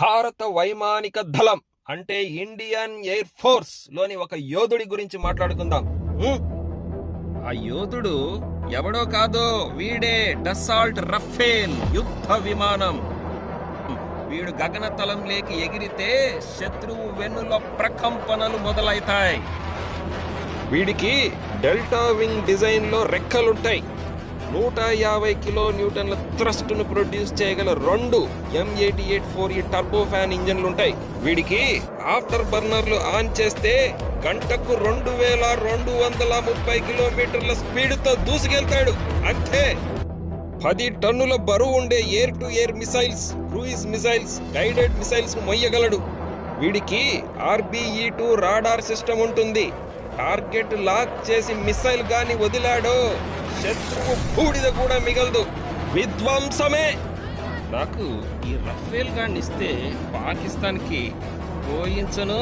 భారత వైమానిక దళం అంటే ఇండియన్ ఎయిర్ ఫోర్స్లోని ఒక యోధుడి గురించి మాట్లాడుకుందాం. ఆ యోధుడు ఎవడో కాదో వీడే డసాల్ట్ రఫేల్ యుద్ధ విమానం. వీడు గగనతలంలోకి ఎగిరితే శత్రువు వెన్నుల ప్రకంపనలు మొదలైతాయి. వీడికి డెల్టా వింగ్ డిజైన్లో రెక్కలుంటాయి. నూట యాభై కిలో న్యూటన్ల థ్రస్ట్ను ప్రొడ్యూస్ చేయగల రెండు M eighty eight four E turbo fan ఇంజన్లు ఉంటాయి. వీడికి ఆఫ్టర్ బర్నర్లు ఆన్ చేస్తే గంటకు రెండు వేల రెండు వందల ముప్పై కిలోమీటర్ల స్పీడ్తో దూసుకెళ్తాడు. అంతే. పది టన్నుల బరువు ఉండే air to air missiles cruise missiles guided missiles మొయ్యగలడు. వీడికి ఆర్బిఈ టూ రాడార్ సిస్టమ్ ఉంటుంది. టార్గెట్ లాక్ చేసి మిసైల్ గాని వదిలాడో శత్రువు బూడిద కూడా మిగలదు. విధ్వంసమే! నాకు ఈ రఫేల్ గాన్ని ఇస్తే పాకిస్తాన్కి పోయించను.